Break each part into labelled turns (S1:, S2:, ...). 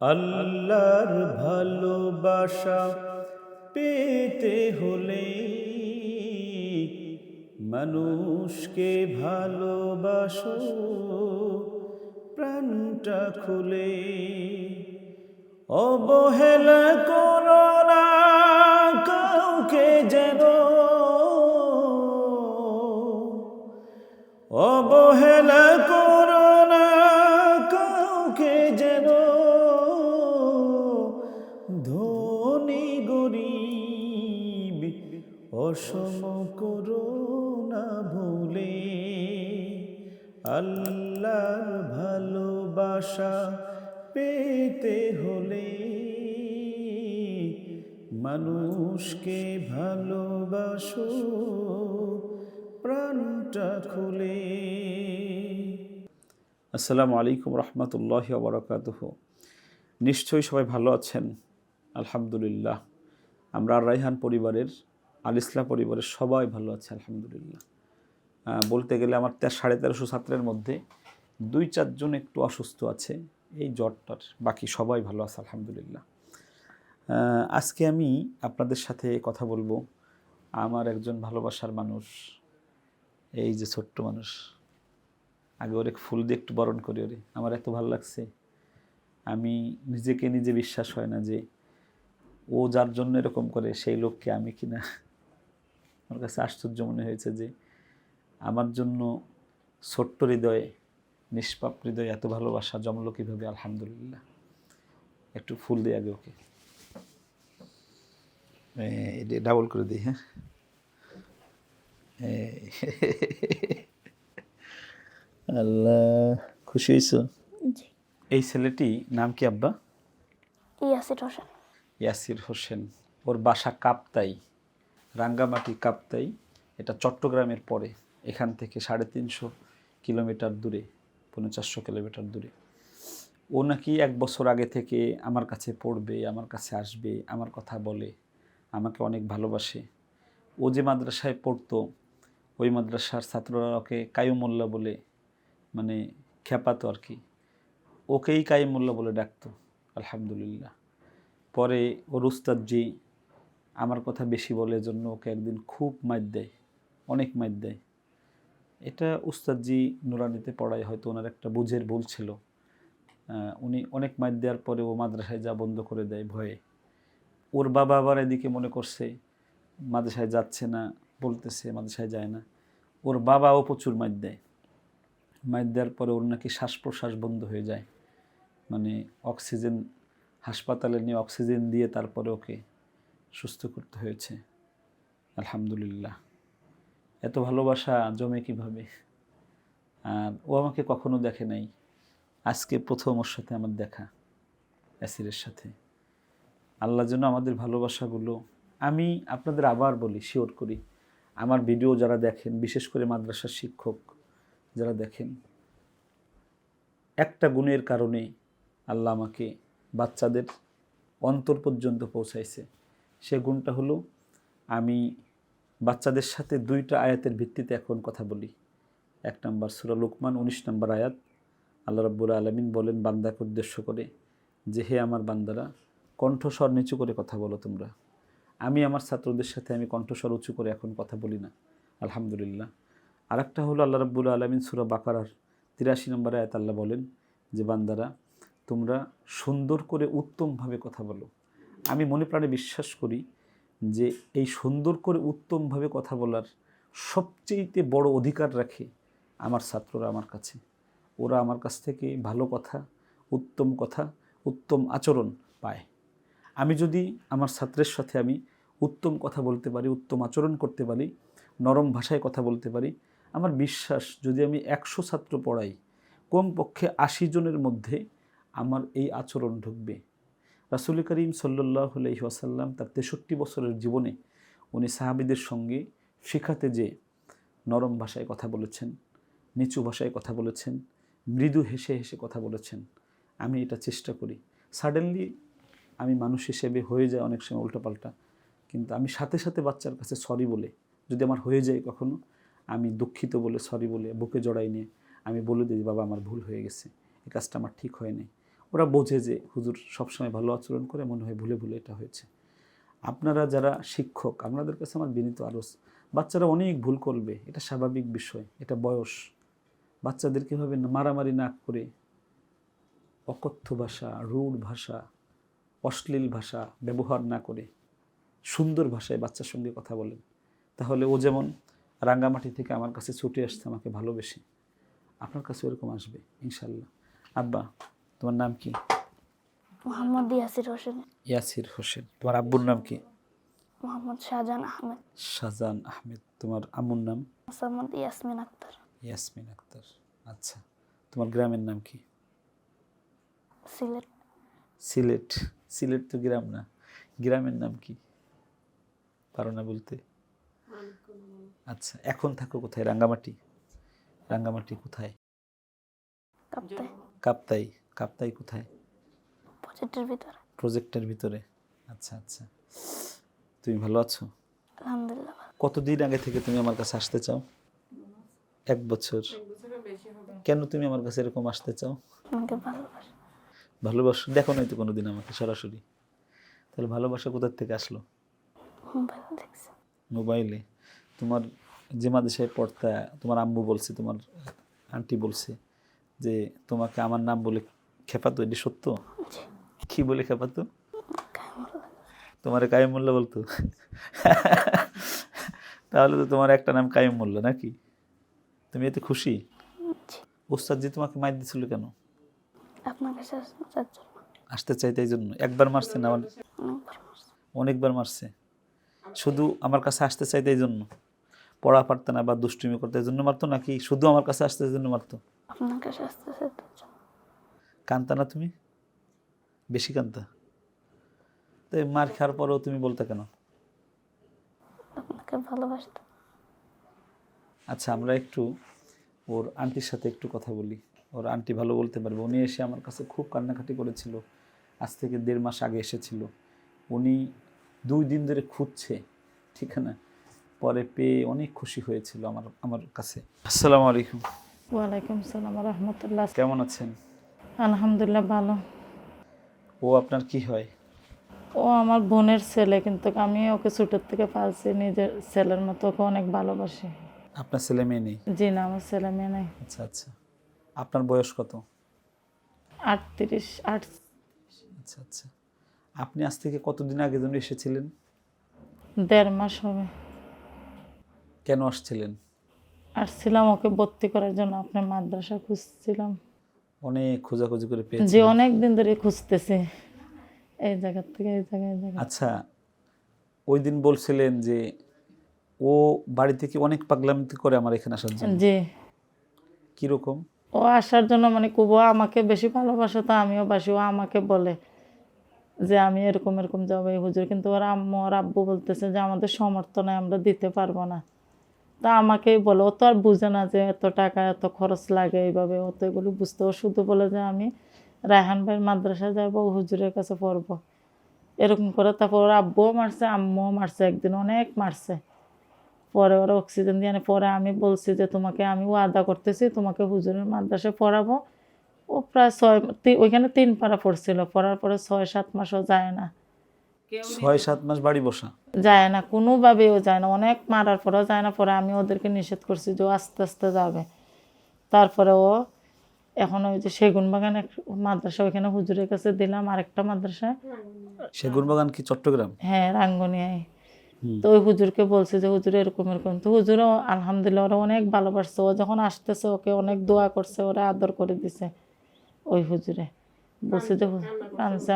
S1: আল্লাহর ভালোবাসা পেতে হলে মানুষকে ভালোবাসো প্রাণটা খুলে। অবহেলা করো কাউকে যেন। অবহেলা ভালোবাসা পেতে হলে মানুষকে ভালোবাসো, প্রাণটা খুলে। আসসালামু আলাইকুম রহমতুল্লাহ বরকাতুহ। নিশ্চয়ই সবাই ভালো আছেন? আলহামদুলিল্লাহ। আমরা রাইহান পরিবারের, আল ইসলাম পরিবারের সবাই ভালো আছে, আলহামদুলিল্লাহ। বলতে গেলে আমার সাড়ে তেরোশো ছাত্রের মধ্যে দুই চারজন একটু অসুস্থ আছে, এই জ্বরটার বাকি সবাই ভালো আছে, আলহামদুলিল্লাহ। আজকে আমি আপনাদের সাথে কথা বলব। আমার একজন ভালোবাসার মানুষ, এই যে ছোট্ট মানুষ। আগে ওরে ফুল দিয়ে একটু বরণ করি ওরে, আমার এত ভালো লাগছে। আমি নিজেকে নিজে বিশ্বাস হয় না যে ও যার জন্য এরকম করে, সেই লোককে আমি কিনা। আমার কাছে আশ্চর্য মনে হয়েছে যে আমার জন্য ছোট্ট হৃদয়ে নিষ্পাপ হৃদয় এত ভালোবাসা জমলো কীভাবে? আলহামদুলিল্লাহ। একটু ফুল দিই আগে ওকে। এটা ডাবল করে দিই হ্যাঁ। আল্লাহ খুশি হয়েছো এই ছেলেটি নাম কি আব্বা?
S2: ইয়াসির হোসেন।
S1: ইয়াসির হোসেন। ওর বাসা কাপ্তাই রাঙ্গামাটি কাপ্তাই। এটা চট্টগ্রামের পরে এখান থেকে সাড়ে তিনশো কিলোমিটার দূরে। পৌনে চারশো কিলোমিটার দূরে। ও নাকি এক বছর আগে থেকে আমার কাছে পড়বে, আমার কাছে আসবে, আমার কথা বলে, আমাকে অনেক ভালোবাসে। ও যে মাদ্রাসায় পড়তো, ওই মাদ্রাসার ছাত্ররা ওকে কায়ুমোল্লা বলে মানে খেপাতো আর কি। ওকেই কায়ুমোল্লা বলে ডাকতো, আলহামদুলিল্লাহ। পরে ওর উস্তাদজি আমার কথা বেশি বলে জন্য ওকে একদিন খুব মাইর দেয়, অনেক মাইর দেয়। এটা উস্তাদজি নুরানিতে পড়ায় হয়তো ওনার একটা বুঝের ভুল ছিল। উনি অনেক মাইর দেওয়ার পরে ও মাদ্রাসায় যা বন্ধ করে দেয় ভয়ে। ওর বাবা আবার এদিকে মনে করছে, মাদ্রাসায় যাচ্ছে না, বলতেছে মাদ্রাসায় যায় না। ওর বাবাও প্রচুর মাইর দেয়। মাইর দেওয়ার পরে ওর নাকি শ্বাস প্রশ্বাস বন্ধ হয়ে যায়। মানে অক্সিজেন, হাসপাতালে নিয়ে অক্সিজেন দিয়ে তারপরে ওকে সুস্থ করতে হয়েছে। আলহামদুলিল্লাহ। এত ভালোবাসা জমে কীভাবে? আর ও আমাকে কখনো দেখে নাই। আজকে প্রথম ওর সাথে আমার দেখা, অ্যাসিরের সাথে। আল্লাহ যেন আমাদের ভালোবাসাগুলো, আমি আপনাদের আবার বলি শিওর করি, আমার ভিডিও যারা দেখেন, বিশেষ করে মাদ্রাসার শিক্ষক যারা দেখেন, একটা গুণের কারণে আল্লাহ আমাকে বাচ্চাদের অন্তর পর্যন্ত পৌঁছাইছে। সে গুণটা হলো, আমি বাচ্চাদের সাথে দুইটা আয়াতের ভিত্তিতে এখন কথা বলি। এক নম্বর সুরা লুকমান, উনিশ নম্বর আয়াত। আল্লাহ রব্বুল আলমিন বলেন বান্দাকে উদ্দেশ্য করে যে, হে আমার বান্দারা, কণ্ঠস্বর নিচু করে কথা বলো তোমরা। আমি আমার ছাত্রদের সাথে আমি কণ্ঠস্বর উঁচু করে এখন কথা বলি না। আলহামদুলিল্লাহ। আরেকটা হলো আল্লাহ রব্বুল আলমিন সুরা বাকারার তিরাশি নম্বর আয়াত আল্লাহ বলেন যে, বান্দারা, তোমরা সুন্দর করে উত্তমভাবে কথা বলো। আমি মনে প্রাণে বিশ্বাস করি যে এই সুন্দর করে উত্তমভাবে কথা বলার সবচেয়েতে বড় অধিকার রাখে আমার ছাত্ররা আমার কাছে। ওরা আমার কাছ থেকে ভালো কথা, উত্তম কথা, উত্তম আচরণ পায়। আমি যদি আমার ছাত্রের সাথে আমি উত্তম কথা বলতে পারি, উত্তম আচরণ করতে পারি, নরম ভাষায় কথা বলতে পারি, আমার বিশ্বাস যদি আমি একশো ছাত্র পড়াই, কমপক্ষে আশি জনের মধ্যে আমার এই আচরণ ঢুকবে। রাসুল করিম সাল্লাহ আলহি আসাল্লাম তার তেষট্টি বছরের জীবনে উনি সাহাবিদের সঙ্গে শেখাতে যে নরম ভাষায় কথা বলেছেন, নিচু ভাষায় কথা বলেছেন, মৃদু হেসে হেসে কথা বলেছেন, আমি এটা চেষ্টা করি। সাডেনলি আমি মানুষ হিসেবে হয়ে যায় অনেক সময় উল্টোপাল্টা, কিন্তু আমি সাথে সাথে বাচ্চার কাছে সরি বলে, যদি আমার হয়ে যায় কখনো, আমি দুঃখিত বলে সরি বলে, বুকে জড়াই নিয়ে আমি বলে দিই, বাবা, আমার ভুল হয়ে গেছে, এই কাজটা আমার ঠিক হয়নি ওরা বোঝে যে হুজুর সবসময় ভালো আচরণ করে, মনে হয় ভুলে ভুলে এটা হয়েছে। আপনারা যারা শিক্ষক, আপনাদের কাছে আমার বিনীত আরজ বাচ্চারা অনেক ভুল করবে, এটা স্বাভাবিক বিষয়, এটা বয়স। বাচ্চাদের কীভাবে মারামারি না করে অকথ্য ভাষা রূঢ় ভাষা, অশ্লীল ভাষা ব্যবহার না করে সুন্দর ভাষায় বাচ্চার সঙ্গে কথা বলেন, তাহলে ও যেমন রাঙ্গামাটি থেকে আমার কাছে ছুটে আসছে, আমাকে ভালোবেসে। আপনার কাছে এরকম আসবে, ইনশাল্লাহ। আব্বা তোমার নাম কি?
S2: মোহাম্মদ ইয়াসির হোসেন।
S1: ইয়াসির হোসেন। তোমার আব্বুর নাম কি?
S2: মোহাম্মদ শাহজাহান আহমেদ।
S1: শাহজাহান আহমেদ। তোমার আম্মুর নাম?
S2: মোসাম্মদ ইয়াসমিন আক্তার।
S1: ইয়াসমিন আক্তার। আচ্ছা। তোমার গ্রামের নাম কি?
S2: সিলেট।
S1: সিলেট। সিলেট তো গ্রাম না। গ্রামের নাম কি? পারো না বলতে? আচ্ছা। এখন থাকো কোথায়? রাঙ্গামাটি। রাঙ্গামাটি কোথায়?
S2: কাপ্তায়
S1: কাপ্তাই। কাপ্তাই কোথায়?
S2: প্রজেক্টের ভিতরে।
S1: প্রজেক্টের ভিতরে। আচ্ছা আচ্ছা। তুমি ভালো আছো?
S2: আলহামদুলিল্লাহ
S1: কতদিন আগে থেকে তুমি আমার কাছে আসতে চাও? এক বছর। কেন তুমি আমার কাছে এরকম আসতে চাও?
S2: আমাকে ভালোবাসে।
S1: ভালোবাসো? দেখো নাই তো কোনোদিন আমাকে সরাসরি। তাহলে ভালোবাসা কোথার থেকে আসলো?
S2: মোবাইল
S1: তোমার যে মাদেশায় পড়তা তোমার আম্মু বলছে তোমার আন্টি বলছে যে তোমাকে আমার নাম বলে খেপাতো এটি সত্য? কি বলে খেপাতো। তোমার কায়েম মোল্লা বলতো? তাহলে তো তোমার একটা নাম কায়েম মোল্লা নাকি? তুমি এতে খুশি? ওস্তাদ জি তোমাকে মাইর দিছিল কেন?
S2: আপনার কাছে
S1: আসতে চাইতে এই জন্য। একবার মারছে না? অনেক-
S2: অনেকবার মারছে।
S1: শুধু আমার কাছে আসতে চাইতে এই জন্য? পড়া পারতো না বা দুষ্টুমি করতে এই জন্য মারতো নাকি শুধু আমার কাছে আসতে এই জন্য মারতো?
S2: আপনার কাছে আসতে চাই
S1: কান্তা না তুমি? বেশি কান্তা? তাই মার খাওয়ার পরেও তুমি বলতে কেন?
S2: আপনাকে
S1: আচ্ছা আমরা একটু ওর আন্টির সাথে একটু কথা বলি। ওর আন্টি ভালো বলতে পারবে। উনি এসে আমার কাছে খুব কান্নাকাটি করেছিল। আজ থেকে দেড় মাস আগে এসেছিল। উনি দুই দিন ধরে খুঁজছে ঠিক না? পরে পেয়ে অনেক খুশি হয়েছিল আমার আমার কাছে। আসসালামু আলাইকুম।
S3: ওয়ালাইকুম সালাম রহমতুল্লাহ।
S1: কেমন আছেন?
S3: আলহামদুলিল্লাহ ভালো।
S1: ও আপনার কি হয়?
S3: ও আমার বোনের ছেলে কিন্তু আমি ওকে ছোটোর থেকে পালছি নিজের ছেলের মতো ওকে অনেক ভালোবাসি।
S1: আপনার ছেলে মেয়ে নেই?
S3: জি না আমার ছেলে মেয়ে নেই।
S1: আচ্ছা আচ্ছা। আপনার বয়স কত?
S3: আটত্রিশ আট।
S1: আচ্ছা আচ্ছা। আপনি আজ থেকে কতদিন আগে যেন এসেছিলেন?
S3: দেড় মাস হবে।
S1: কেন আসছিলেন?
S3: আসছিলাম ওকে ভর্তি করার জন্য আপনার মাদ্রাসা খুঁজছিলাম।
S1: অনেক খোঁজাখুঁজি করে পেয়েছি
S3: যে অনেক দিন ধরে খুঁজতেছি। এই জায়গা থেকে এই জায়গায়
S1: আচ্ছা ওই দিন বলছিলেন যে ও বাড়ি থেকে অনেক পাগলামিতি করে আমার এখানে আসার জন্য।
S3: জি।
S1: কীরকম?
S3: ও আসার জন্য মানে ও আমাকে বেশি ভালোবাসে তো আমিও বাসি ও আমাকে বলে যে আমি এরকম এরকম যাব এই হুজুর কিন্তু ওর আম্মু ওর আব্বু বলতেছে যে আমাদের সমর্থ নাই আমরা দিতে পারব না। তা আমাকেই বলে, ও তো আর বুঝে না যে এত টাকা, এত খরচ লাগে এইভাবে। ও তো এগুলো বুঝতে, ও শুধু বলে যে আমি রায়হান ভাইয়ের মাদ্রাসায় যাব হুজুরের কাছে পড়ব। এরকম করে তারপর ওর আব্বুও মারছে, আম্মুও মারছে, একদিন অনেক মারছে। পরে ওরা অক্সিজেন দিয়ে পরে আমি বলছি যে তোমাকে আমি ওয়াদা করতেছি, তোমাকে হুজুরের মাদ্রাসায় পড়াবো। ও প্রায় ছয় ওইখানে তিন পারা পড়ছিল, পড়ার পরে ছয়, সাত মাসও যায় না।
S1: ছয় সাত মাস বাড়ি বসা।
S3: যায় না কোনোভাবেও যায় না অনেক মারার পরেও যায় না পরে আমি ওদেরকে নিষেধ করছি যে ও আস্তে আস্তে যাবে। তারপরে ও এখন ওই যে সেগুন বাগান এক মাদ্রাসা ওইখানে হুজুরের কাছে দিলাম আরেকটা মাদ্রাসায়
S1: সেগুন বাগান কি চট্টগ্রাম?
S3: হ্যাঁ রাঙ্গনিয়ায়। তো ওই হুজুরকে বলছে যে হুজুর এরকম এরকম। তো হুজুরও আলহামদুলিল্লাহ ওরা অনেক ভালোবাসছে ও যখন আসতেছে ওকে অনেক দোয়া করছে ওরা আদর করে দিছে ওই হুজুরে। বলছে যে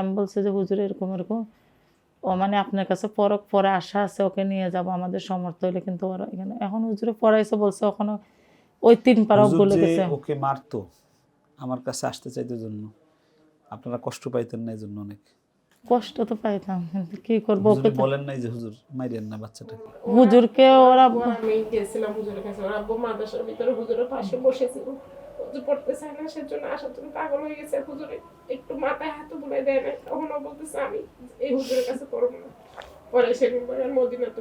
S3: আমি বলছে যে হুজুর এরকম এরকম। ও মানে আপনার কাছে পরক পরে আশা আছে ওকে নিয়ে যাব আমাদের সমর্থ হইলে কিন্তু ওরা এখানে এখন হুজুরে পড়াইছে বলছে ওখানে ওই তিন
S1: হুজুর
S3: বলে গেছে।
S1: ওকে মারতো আমার কাছে আসতে চাইতে জন্য আপনারা কষ্ট পাইতেন না এই জন্য অনেক।
S3: কষ্ট তো পাইতাম কিন্তু কি করব ওকে
S1: বলেন নাই যে হুজুর মাইরেন না বাচ্চাটাকে।
S3: হুজুরকে ওরা
S4: আমি গেছিলাম হুজুরের কাছে ওর আব্বু মাদ্রাসার ভিতরে হুজুরের পাশে বসেছিল। হুজুর পড়তে চায় না সেজন্য আসার জন্য পাগল হয়ে গেছে। হুজুরে একটু মাথায় হাত বলে দেয় না তখন বলতেছে আমি এই হুজুরের কাছে পড়ব না। পরে সেদিন পরে মদিনা তো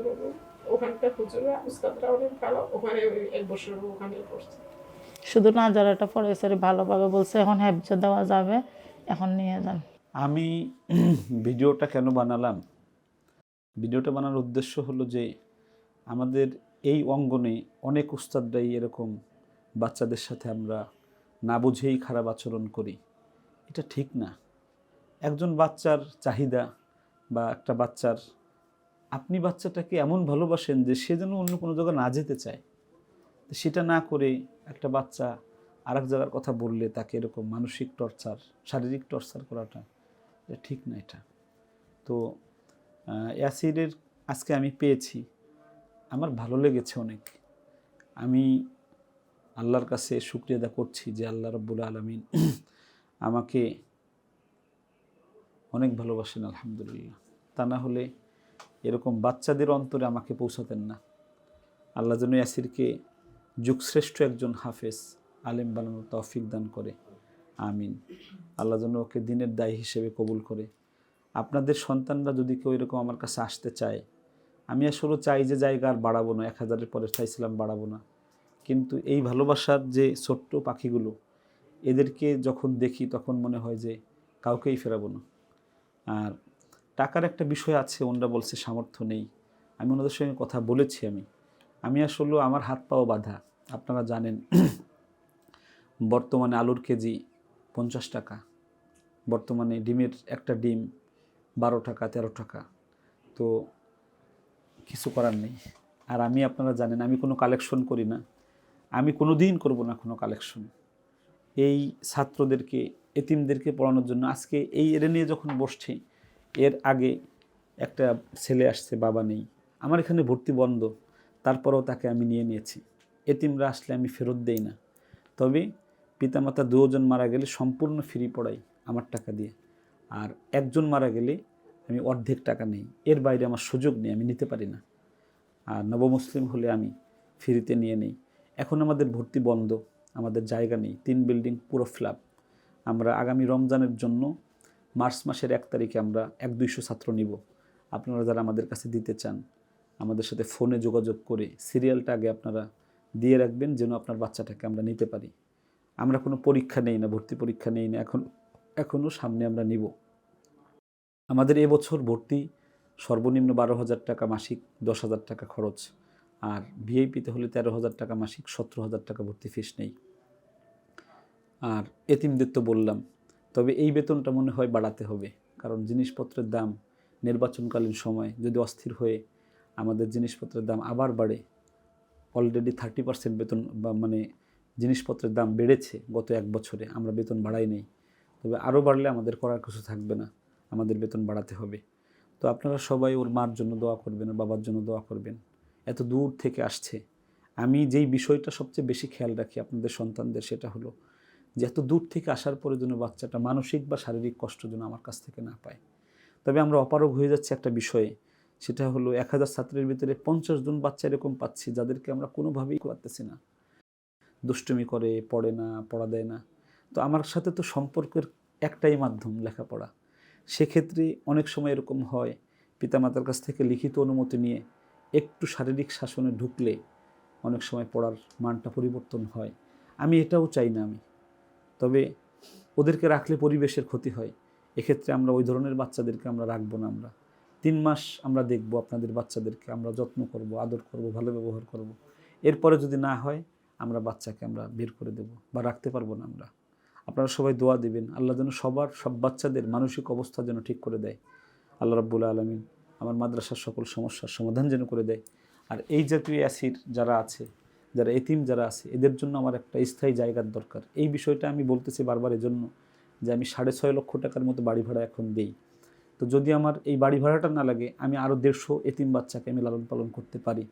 S4: ওখানকার হুজুরা উস্তাদরা অনেক ভালো। ওখানে এক বছর ওখানে পড়ছে।
S3: শুধু নাজারাটা পড়াইছে রে ভালোভাবে বলছে এখন হ্যাবজা দেওয়া যাবে এখন নিয়ে যান।
S1: আমি ভিডিওটা কেন বানালাম? ভিডিওটা বানানোর উদ্দেশ্য হলো যে আমাদের এই অঙ্গনে অনেক উস্তাদরাই এরকম বাচ্চাদের সাথে আমরা না বুঝেই খারাপ আচরণ করি। এটা ঠিক না। একজন বাচ্চার চাহিদা বা একটা বাচ্চার, আপনি বাচ্চাটাকে এমন ভালোবাসেন যে সে যেন অন্য কোনো জায়গায় না যেতে চায়। সেটা না করে একটা বাচ্চা আরেক জায়গার কথা বললে তাকে এরকম মানসিক টর্চার, শারীরিক টর্চার করাটা, এটা ঠিক না এটা। তো অ্যাসিডের আজকে আমি পেয়েছি। আমার ভালো লেগেছে অনেক। আমি আল্লাহর কাছে শুক্রিয়া আদা করছি যে আল্লাহ রব্বুল আলমিন আমাকে অনেক ভালোবাসেন, আলহামদুলিল্লাহ। তা না হলে এরকম বাচ্চাদের অন্তরে আমাকে পৌঁছাতেন না। আল্লাহ যেন ইয়াসিরকে যুগশ্রেষ্ঠ একজন হাফেজ, আলেম বানানোর তৌফিক দান করে। আমিন। আল্লাহ যেন ওকে দিনের দায়ী হিসেবে কবুল করে। আপনাদের সন্তানরা যদি কেউ এরকম আমার কাছে আসতে চায়, আমি আসলে চাই যে জায়গা আর বাড়াবো না, এক হাজারের পরে চাইছিলাম বাড়াবো না। কিন্তু এই ভালোবাসার যে ছোট্ট পাখিগুলো, এদেরকে যখন দেখি তখন মনে হয় যে কাউকেই ফেরাবো না। আর টাকার একটা বিষয় আছে ওনরা বলছে সামর্থ্য নেই। আমি ওনাদের সঙ্গে কথা বলেছি আমি। আমি আসলে আমার হাত পাও বাঁধা। আপনারা জানেন, বর্তমানে আলুর কেজি পঞ্চাশ টাকা। বর্তমানে ডিমের একটা ডিম বারো টাকা, তেরো টাকা। তো কিছু করার নেই। আর আমি, আপনারা জানেন, আমি কোনো কালেকশন করি না। আমি কোনো দিন করব না কোনো কালেকশন এই ছাত্রদেরকে, এতিমদেরকে পড়ানোর জন্য। আজকে এই এর নিয়ে যখন বসছি, এর আগে একটা ছেলে আসছে, বাবা নেই। আমার এখানে ভর্তি বন্ধ। তারপরেও তাকে আমি নিয়ে নিয়েছি। এতিমরা আসলে আমি ফেরত দেই না। তবে পিতামাতা দুজন মারা গেলে সম্পূর্ণ ফ্রি পড়াই আমার টাকা দিয়ে। আর একজন মারা গেলে আমি অর্ধেক টাকা নেই। এর বাইরে আমার সুযোগ নেই, আমি নিতে পারি না। আর নবমুসলিম হলে আমি ফ্রিতে নিয়ে নেই। এখন আমাদের ভর্তি বন্ধ, আমাদের জায়গা নেই, তিন বিল্ডিং পুরো ফ্ল্যাপ। আমরা আগামী রমজানের জন্য মার্চ মাসের এক তারিখে আমরা এক দুইশো ছাত্র নিব। আপনারা যারা আমাদের কাছে দিতে চান, আমাদের সাথে ফোনে যোগাযোগ করে সিরিয়ালটা আগে আপনারা দিয়ে রাখবেন যেন আপনার বাচ্চাটাকে আমরা নিতে পারি। আমরা কোনো পরীক্ষা নেই না, ভর্তি পরীক্ষা নেই না, এখন এখনও সামনে আমরা নিব। আমাদের এবছর ভর্তি সর্বনিম্ন বারো হাজার টাকা মাসিক, দশ হাজার টাকা খরচ। আর ভিআইপিতে হলে তেরো হাজার টাকা মাসিক, সতেরো হাজার টাকা ভর্তি ফিস নেই। আর এতিমদের তো বললাম, তবে এই বেতনটা মনে হয় বাড়াতে হবে, কারণ জিনিসপত্রের দাম নির্বাচনকালীন সময় যদি অস্থির হয়ে আমাদের জিনিসপত্রের দাম আবার বাড়ে অলরেডি থার্টি পার্সেন্ট বেতন বা মানে জিনিসপত্রের দাম বেড়েছে গত এক বছরে, আমরা বেতন বাড়াই নেই। তবে আরও বাড়লে আমাদের করার কিছু থাকবে না, আমাদের বেতন বাড়াতে হবে। তো আপনারা সবাই ওর মার জন্য দোয়া করবেন বাবার জন্য দোয়া করবেন। এত দূর থেকে আসছে। আমি যেই বিষয়টা সবচেয়ে বেশি খেয়াল রাখি আপনাদের সন্তানদের সেটা হলো যে এত দূর থেকে আসার পরে যেন বাচ্চাটা মানসিক বা শারীরিক কষ্ট যেন আমার কাছ থেকে না পায়। তবে আমরা অপারগ হয়ে যাচ্ছে একটা বিষয়ে, সেটা হলো এক হাজার ছাত্রের ভিতরে পঞ্চাশ জন বাচ্চা এরকম পাচ্ছি যাদেরকে আমরা কোনোভাবেই পারতেছি না। দুষ্টুমি করে, পড়ে না, পড়া দেয় না। তো আমার সাথে তো সম্পর্কের একটাই মাধ্যম লেখাপড়া। সেক্ষেত্রে অনেক সময় এরকম হয়, পিতামাতার কাছ থেকে লিখিত অনুমতি নিয়ে একটু শারীরিক শাসনে ঢুকলে অনেক সময় পড়ার মানটা পরিবর্তন হয়। আমি এটাও চাই না আমি। তবে ওদেরকে রাখলে পরিবেশের ক্ষতি হয়। এক্ষেত্রে আমরা ওই ধরনের বাচ্চাদেরকে আমরা রাখব না আমরা। তিন মাস আমরা দেখব আপনাদের বাচ্চাদেরকে, আমরা যত্ন করব, আদর করব, ভালো ব্যবহার করব। এরপরে যদি না হয়, আমরা বাচ্চাকে আমরা বের করে দেব বা রাখতে পারব না আমরা। আপনারা সবাই দোয়া দেবেন, আল্লাহ যেন সবার, সব বাচ্চাদের মানসিক অবস্থা যেন ঠিক করে দেয়। আল্লাহ রাব্বুল আলমিন আমার মাদ্রাসার সকল সমস্যার সমাধান যেন করে দেয়। আর এই জাতীয় অ্যাসিড যারা আছে, যারা এতিম যারা আছে, এদের জন্য আমার একটা স্থায়ী জায়গার দরকার। এই বিষয়টা আমি বলতেছি বারবার এজন্য যে আমি সাড়ে ছয় লক্ষ টাকার মতো বাড়ি ভাড়া এখন দেই। তো যদি আমার এই বাড়ি ভাড়াটা না লাগে, আমি আরও দেড়শো এতিম বাচ্চাকে আমি লালন পালন করতে পারি।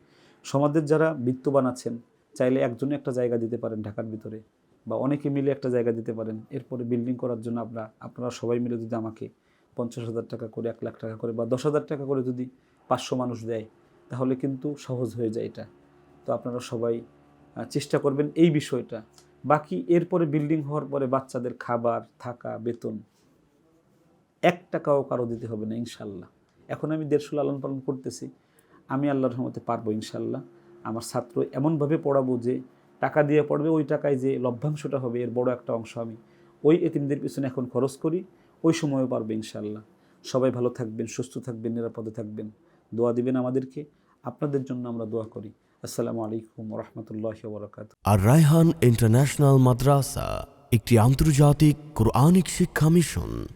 S1: সমাজের যারা বিত্তবান আছেন, চাইলে একজনে একটা জায়গা দিতে পারেন ঢাকার ভিতরে, বা অনেকে মিলে একটা জায়গা দিতে পারেন। এরপরে বিল্ডিং করার জন্য আমরা আপনারা সবাই মিলে যদি আমাকে পঞ্চাশ হাজার টাকা করে, এক লাখ টাকা করে বা দশ হাজার টাকা করে যদি পাঁচশো মানুষ দেয়, তাহলে কিন্তু সহজ হয়ে যায় এটা। তো আপনারা সবাই চেষ্টা করবেন এই বিষয়টা। বাকি এরপরে বিল্ডিং হওয়ার পরে বাচ্চাদের খাবার, থাকা, বেতন এক টাকাও কারও দিতে হবে না, ইনশাল্লাহ। এখন আমি দেড়শো লালন পালন করতেছি, আমি আল্লাহর রহমতে পারব, ইনশাল্লাহ। আমার ছাত্র এমনভাবে পড়াবো যে টাকা দিয়ে পড়বে, ওই টাকায় যে লভ্যাংশটা হবে, এর বড় একটা অংশ আমি ওই এতিমদের পিছনে এখন খরচ করি। ওই সময়ও পারবে ইনশাল্লাহ সবাই ভালো থাকবেন, সুস্থ থাকবেন, নিরাপদে থাকবেন। দোয়া দিবেন আমাদেরকে। আপনাদের জন্য আমরা দোয়া করি। আসসালামু আলাইকুম রহমতুল্লাহ বরকাত
S5: আর রায়হান ইন্টারন্যাশনাল মাদ্রাসা, একটি আন্তর্জাতিক কোরআনিক শিক্ষা মিশন।